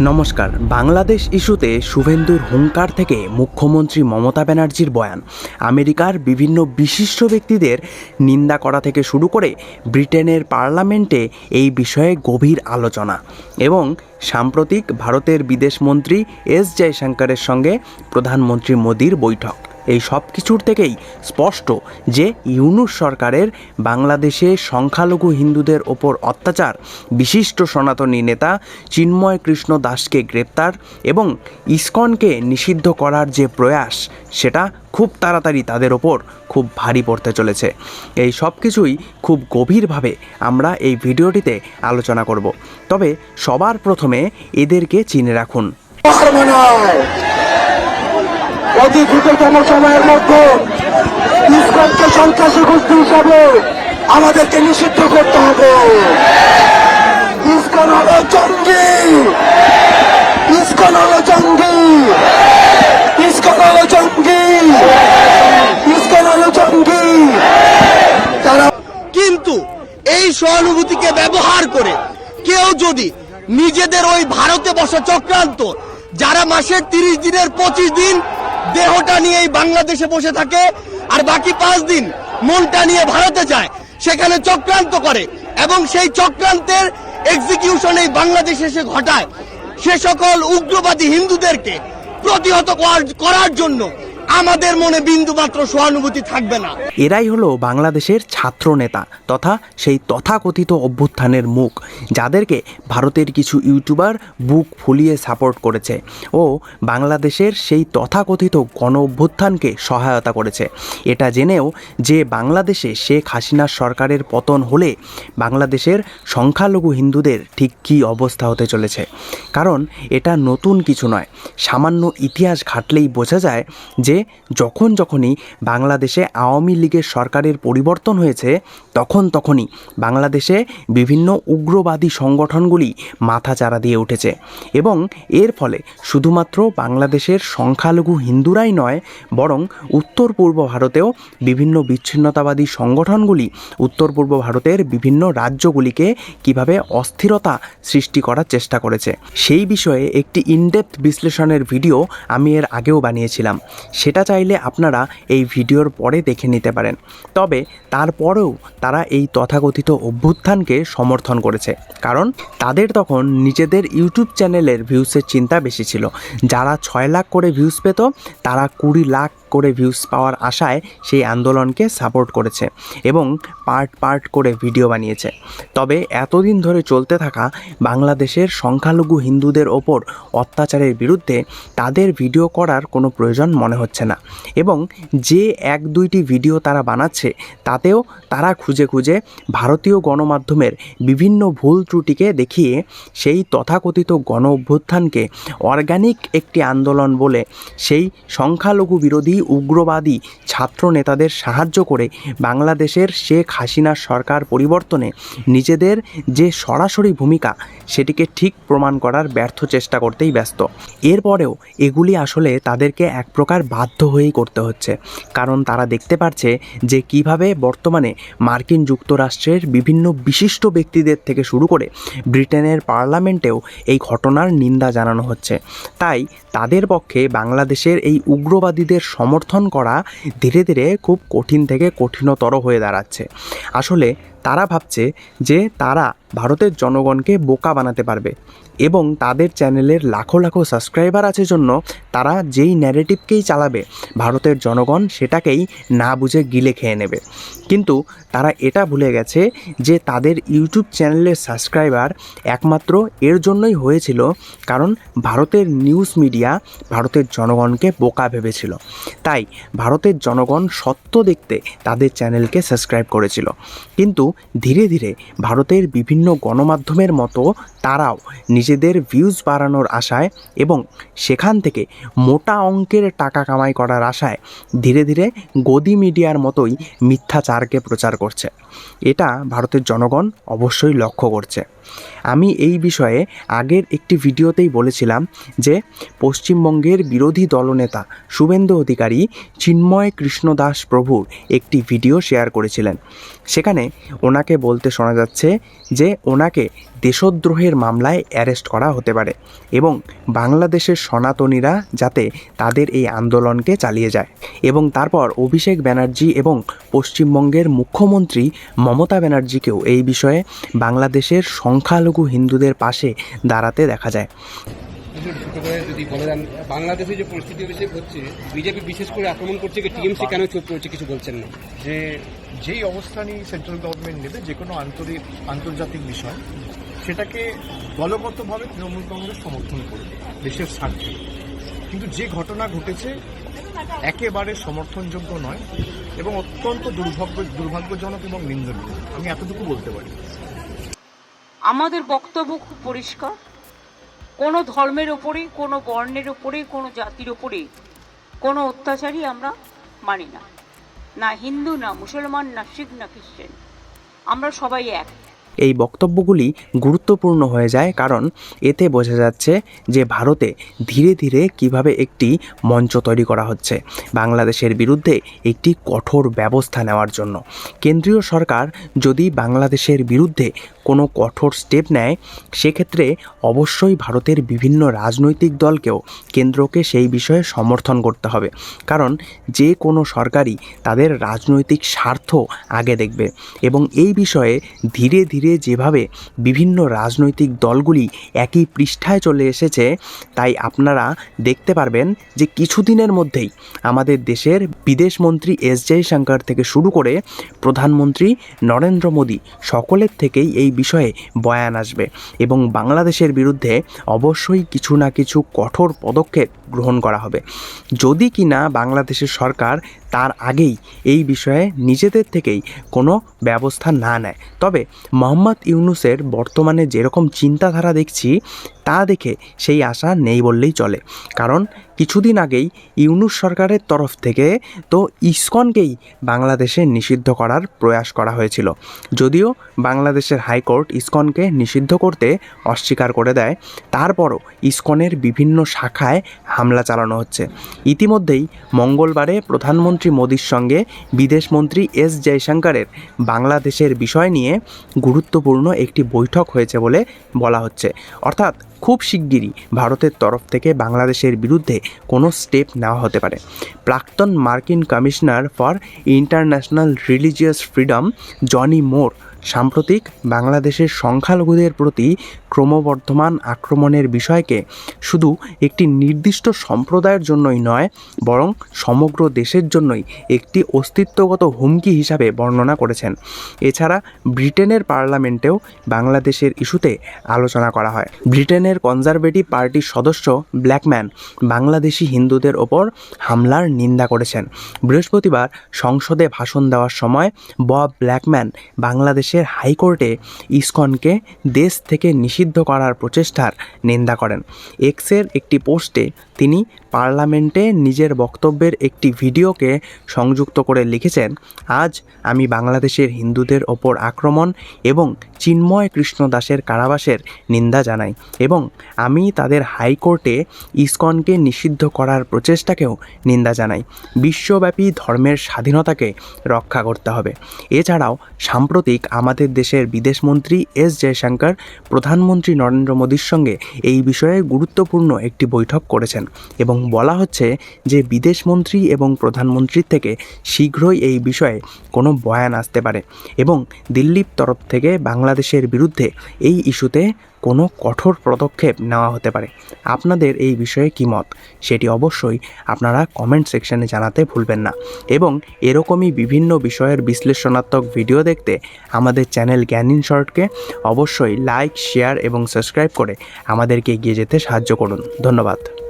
নমস্কার। বাংলাদেশ ইস্যুতে শুভেন্দুর হুঙ্কার থেকে মুখ্যমন্ত্রী মমতা ব্যানার্জির বয়ান। আমেরিকার বিভিন্ন বিশিষ্ট ব্যক্তিদের নিন্দা করা থেকে শুরু করে ব্রিটেনের পার্লামেন্টে এই বিষয়ে গভীর আলোচনা এবং সাম্প্রতিক ভারতের বিদেশমন্ত্রী এস জয়শঙ্করের সঙ্গে প্রধানমন্ত্রী মোদীর বৈঠক। এই সব কিছুর থেকেই স্পষ্ট যে ইউনুস সরকারের বাংলাদেশে সংখ্যালঘু হিন্দুদের ওপর অত্যাচার, বিশিষ্ট সনাতনী নেতা চিন্ময় কৃষ্ণ দাসকে গ্রেপ্তার এবং ইসকনকে নিষিদ্ধ করার যে প্রয়াস, সেটা খুব তাড়াতাড়ি তাদের ওপর খুব ভারী পড়তে চলেছে। এই সব কিছুই খুব গভীরভাবে আমরা এই ভিডিওটিতে আলোচনা করব। তবে সবার প্রথমে এদেরকে চিনে রাখুন। অতি দ্রুততম সময়ের মধ্যে ইসলামকে সন্ত্রাসী গোষ্ঠী হিসাবে আমাদেরকে নিষিদ্ধ করতে হবে। ইসকন হলো জঙ্গি। ইসকন হলো জঙ্গি। ইসকন হলো জঙ্গি। হলো জঙ্গি। তারা কিন্তু এই সহানুভূতিকে ব্যবহার করে কেউ যদি নিজেদের ওই ভারতে বসা চক্রান্ত, যারা মাসের তিরিশ দিনের পঁচিশ দিন দেহটা নিয়ে এই বাংলাদেশে বসে থাকে, আর বাকি পাঁচ দিন মনটা নিয়ে ভারতে যায়, সেখানে চক্রান্ত করে। এবং সেই চক্রান্তের এক্সিকিউশন এই বাংলাদেশে এসে ঘটায়। সে সকল উগ্রবাদী হিন্দুদেরকে প্রতিহত করার জন্য আমাদের মনে বিন্দুমাত্র সহানুভূতি থাকবে না। এরাই হলো বাংলাদেশের ছাত্র নেতা তথা সেই তথাকথিত অভ্যুত্থানের মুখ, যাদেরকে ভারতের কিছু ইউটিউবার বুক ফুলিয়ে সাপোর্ট করেছে ও বাংলাদেশের সেই তথাকথিত গণ অভ্যুত্থানকে সহায়তা করেছে। এটা জেনেও যে বাংলাদেশে শেখ হাসিনার সরকারের পতন হলে বাংলাদেশের সংখ্যালঘু হিন্দুদের ঠিক কী অবস্থা হতে চলেছে। কারণ এটা নতুন কিছু নয়, সামান্য ইতিহাস ঘাটলেই বোঝা যায় যে যখন যখনই বাংলাদেশে আওয়ামী লীগের সরকারের পরিবর্তন হয়েছে, তখন তখনই বাংলাদেশে বিভিন্ন উগ্রবাদী সংগঠনগুলি মাথাচাড়া দিয়ে উঠেছে। এবং এর ফলে শুধুমাত্র বাংলাদেশের সংখ্যালঘু হিন্দুরাই নয়, বরং উত্তর পূর্ব ভারতেও বিভিন্ন বিচ্ছিন্নতাবাদী সংগঠনগুলি উত্তর পূর্ব ভারতের বিভিন্ন রাজ্যগুলিকে কীভাবে অস্থিরতা সৃষ্টি করার চেষ্টা করেছে। সেই বিষয়ে একটি ইনডেপথ বিশ্লেষণের ভিডিও আমি এর আগেও বানিয়েছিলাম। সেটা চাইলে আপনারা এই ভিডিওর পরে দেখে নিতে পারেন। তবে তারপরেও তারা এই তথাকথিত অভ্যুত্থানকে সমর্থন করেছে। কারণ তাদের তখন নিজেদের ইউটিউব চ্যানেলের ভিউসের চিন্তা বেশি ছিল। যারা ছয় লাখ করে ভিউস পেত, তারা কুড়ি লাখ করে ভিউজ পাওয়ার আশায় সেই আন্দোলনকে সাপোর্ট করেছে এবং পার্ট পার্ট করে ভিডিও বানিয়েছে। তবে এতদিন ধরে চলতে থাকা বাংলাদেশের সংখ্যালঘু হিন্দুদের ওপর অত্যাচারের বিরুদ্ধে তাদের ভিডিও করার কোনো প্রয়োজন মনে হচ্ছে না এবং যে এক দুইটি ভিডিও তারা বানাচ্ছে তাতেও তারা খুঁজে খুঁজে ভারতীয় গণমাধ্যমের বিভিন্ন ভুল ত্রুটিকে দেখিয়ে সেই তথাকথিত গণ অভ্যুত্থানকে অর্গানিক একটি আন্দোলন বলে সেই সংখ্যালঘু বিরোধী উগ্রবাদী ছাত্র নেতাদের সাহায্য করে বাংলাদেশের শেখ হাসিনার সরকার পরিবর্তনে নিজেদের যে সরাসরি ভূমিকা, সেটিকে ঠিক প্রমাণ করার ব্যর্থ চেষ্টা করতেই ব্যস্ত। এরপরেও এগুলি আসলে তাদেরকে এক প্রকার বাধ্য হয়েই করতে হচ্ছে। কারণ তারা দেখতে পারছে যে কীভাবে বর্তমানে মার্কিন যুক্তরাষ্ট্রের বিভিন্ন বিশিষ্ট ব্যক্তিদের থেকে শুরু করে ব্রিটেনের পার্লামেন্টেও এই ঘটনার নিন্দা জানানো হচ্ছে। তাই তাদের পক্ষে বাংলাদেশের এই উগ্রবাদীদের সমর্থন করা ধীরে ধীরে খুব কঠিন থেকে কঠিনতর হয়ে দাঁড়াচ্ছে। আসলে তারা ভাবছে যে তারা ভারতের জনগণকে বোকা বানাতে পারবে এবং তাদের চ্যানেলের লাখো লাখো সাবস্ক্রাইবার আছে জন্য তারা যেই ন্যারেটিভকেই চালাবে, ভারতের জনগণ সেটাকেই না বুঝে গিলে খেয়ে নেবে। কিন্তু তারা এটা ভুলে গেছে যে তাদের ইউটিউব চ্যানেলের সাবস্ক্রাইবার একমাত্র এর জন্যই হয়েছিল কারণ ভারতের নিউজ মিডিয়া ভারতের জনগণকে বোকা ভেবেছিল। তাই ভারতের জনগণ সত্য দেখতে তাদের চ্যানেলকে সাবস্ক্রাইব করেছিল। কিন্তু ধীরে ধীরে ভারতের বিভিন্ন গণমাধ্যমের মতো তারাও নিজেদের ভিউজ বাড়ানোর আশায় এবং সেখান থেকে মোটা অঙ্কের টাকা কামাই করার আশায় ধীরে ধীরে গদি মিডিয়ার মতোই মিথ্যাচারকে প্রচার করছে। এটা ভারতের জনগণ অবশ্যই লক্ষ্য করছে। আমি এই বিষয়ে আগের একটি ভিডিওতেই বলেছিলাম যে পশ্চিমবঙ্গের বিরোধী দলনেতা শুভেন্দু অধিকারী চিন্ময় কৃষ্ণ দাস প্রভুর একটি ভিডিও শেয়ার করেছিলেন। সেখানে ওনাকে বলতে শোনা যাচ্ছে যে ওনাকে দেশদ্রোহের মামলায় অ্যারেস্ট করা হতে পারে এবং বাংলাদেশের সনাতনীরা যাতে তাদের এই আন্দোলনকে চালিয়ে যায়। এবং তারপর অভিষেক ব্যানার্জি এবং পশ্চিমবঙ্গের মুখ্যমন্ত্রী মমতা ব্যানার্জিকেও এই বিষয়ে বাংলাদেশের সংখ্যালঘু হিন্দুদের পাশে দাঁড়াতে দেখা যায়। ছোট করে যদি বলে দেন বাংলাদেশে যে পরিস্থিতি হচ্ছে বিজেপি বিশেষ করে আক্রমণ করছে কি টিএমসি কেন চুপ করছে কিছু বলছেন না? যে যেই অবস্থানই সেন্ট্রাল গভর্নমেন্ট নেবে যে কোনো আন্তরিক আন্তর্জাতিক বিষয় সেটাকে দলগতভাবে তৃণমূল কংগ্রেস সমর্থন করবে, দেশের স্বার্থে। কিন্তু যে ঘটনা ঘটেছে, একেবারে সমর্থনযোগ্য নয় এবং অত্যন্ত দুর্ভাগ্য, দুর্ভাগ্যজনক এবং নিন্দনীয়। আমি এতটুকু বলতে পারি। আমাদের বক্তব্য খুব পরিষ্কার। কোনো ধর্মের ওপরে কোনো বর্ণের ওপরে কোনো জাতির ওপরে কোনো অত্যাচারই আমরা মানি না। না হিন্দু, না মুসলমান, না শিখ, না খ্রিস্টান। আমরা সবাই এক। এই বক্তব্যগুলি গুরুত্বপূর্ণ হয়ে যায় কারণ এতে বোঝা যাচ্ছে যে ভারতে ধীরে ধীরে কীভাবে একটি মঞ্চ তৈরি করা হচ্ছে, বাংলাদেশের বিরুদ্ধে একটি কঠোর ব্যবস্থা নেওয়ার জন্য। কেন্দ্রীয় সরকার যদি বাংলাদেশের বিরুদ্ধে কোনো কঠোর স্টেপ নেয়, সেক্ষেত্রে অবশ্যই ভারতের বিভিন্ন রাজনৈতিক দলকেও কেন্দ্রকে সেই বিষয়ে সমর্থন করতে হবে। কারণ যে কোনো সরকারই তাদের রাজনৈতিক স্বার্থ আগে দেখবে এবং এই বিষয়ে ধীরে ধীরে যেভাবে বিভিন্ন রাজনৈতিক দলগুলি একই পৃষ্ঠায় চলে এসেছে, তাই আপনারা দেখতে পারবেন যে কিছুদিনের মধ্যেই আমাদের দেশের বিদেশমন্ত্রী এস জয়শঙ্কর থেকে শুরু করে প্রধানমন্ত্রী নরেন্দ্র মোদী সকলের থেকেই এই বিষয়ে বয়ান আসবে এবং বাংলাদেশের বিরুদ্ধে অবশ্যই কিছু না কিছু কঠোর পদক্ষেপ গ্রহণ করা হবে। যদি কিনা বাংলাদেশের সরকার তার আগেই এই বিষয়ে নিজেদের থেকেই কোনো ব্যবস্থা না নেয়। তবে মোহাম্মদ ইউনুসের বর্তমানে যেরকম চিন্তাধারা দেখছি, তা দেখে সেই আশা নেই বললেই চলে। কারণ কিছুদিন আগেই ইউনুস সরকারের তরফ থেকে তো ইসকনকেই বাংলাদেশে নিষিদ্ধ করার প্রয়াস করা হয়েছিল। যদিও বাংলাদেশের হাইকোর্ট ইসকনকে নিষিদ্ধ করতে অস্বীকার করে দেয়, তারপরও ইসকনের বিভিন্ন শাখায় হামলা চালানো হচ্ছে। ইতিমধ্যেই মঙ্গলবারে প্রধানমন্ত্রী মোদীর সঙ্গে বিদেশমন্ত্রী এস জয়শঙ্করের বাংলাদেশের বিষয় নিয়ে গুরুত্বপূর্ণ একটি বৈঠক হয়েছে বলে বলা হচ্ছে। অর্থাৎ খুব শিগগিরই ভারতের তরফ থেকে বাংলাদেশের বিরুদ্ধে কোনো স্টেপ নেওয়া হতে পারে। প্রাক্তন মার্কিন commissioner for international religious freedom Johnnie Moore সাম্প্রতিক বাংলাদেশের সংখ্যালঘুদের প্রতি ক্রমবর্ধমান আক্রমণের বিষয়কে শুধু একটি নির্দিষ্ট সম্প্রদায়ের জন্যই নয়, বরং সমগ্র দেশের জন্যই একটি অস্তিত্বগত হুমকি হিসাবে বর্ণনা করেছেন। এছাড়া ব্রিটেনের পার্লামেন্টেও বাংলাদেশের ইস্যুতে আলোচনা করা হয়। ব্রিটেনের কনজারভেটিভ পার্টির সদস্য ব্ল্যাকম্যান বাংলাদেশি হিন্দুদের ওপর হামলার নিন্দা করেছেন। বৃহস্পতিবার সংসদে ভাষণ দেওয়ার সময় বব ব্ল্যাকম্যান বাংলাদেশের হাইকোর্টে ইসকনকে দেশ থেকে নিষিদ্ধ করার প্রচেষ্টার নিন্দা করেন। এক্সের একটি পোস্টে তিনি পার্লামেন্টে নিজের বক্তব্যের একটি ভিডিওকে সংযুক্ত করে লিখেছেন, আজ আমি বাংলাদেশের হিন্দুদের ওপর আক্রমণ এবং চিন্ময় কৃষ্ণ দাসের কারাবাসের নিন্দা জানাই এবং আমি তাদের হাইকোর্টে ইসকনকে নিষিদ্ধ করার প্রচেষ্টাকেও নিন্দা জানাই। বিশ্বব্যাপী ধর্মের স্বাধীনতাকে রক্ষা করতে হবে। এছাড়াও সাম্প্রতিক আমাদের দেশের বিদেশমন্ত্রী এস জয়শঙ্কর প্রধানমন্ত্রী নরেন্দ্র মোদীর সঙ্গে এই বিষয়ে গুরুত্বপূর্ণ একটি বৈঠক করেছেন। এবং বলা হচ্ছে যে বিদেশমন্ত্রী এবং প্রধানমন্ত্রীর থেকে শীঘ্রই এই বিষয়ে কোনো বয়ান আসতে পারে এবং দিল্লির তরফ থেকে বাংলাদেশের বিরুদ্ধে এই ইস্যুতে কোনো কঠোর পদক্ষেপ নেওয়া হতে পারে। আপনাদের এই বিষয়ে কী মত? সেটি অবশ্যই আপনারা কমেন্ট সেকশনে জানাতে ভুলবেন না। এবং এরকমই বিভিন্ন বিষয়ের বিশ্লেষণাত্মক ভিডিও দেখতে আমাদের চ্যানেল জ্ঞানীন শর্টকে অবশ্যই লাইক শেয়ার এবং সাবস্ক্রাইব করে আমাদেরকে এগিয়ে যেতে সাহায্য করুন। ধন্যবাদ।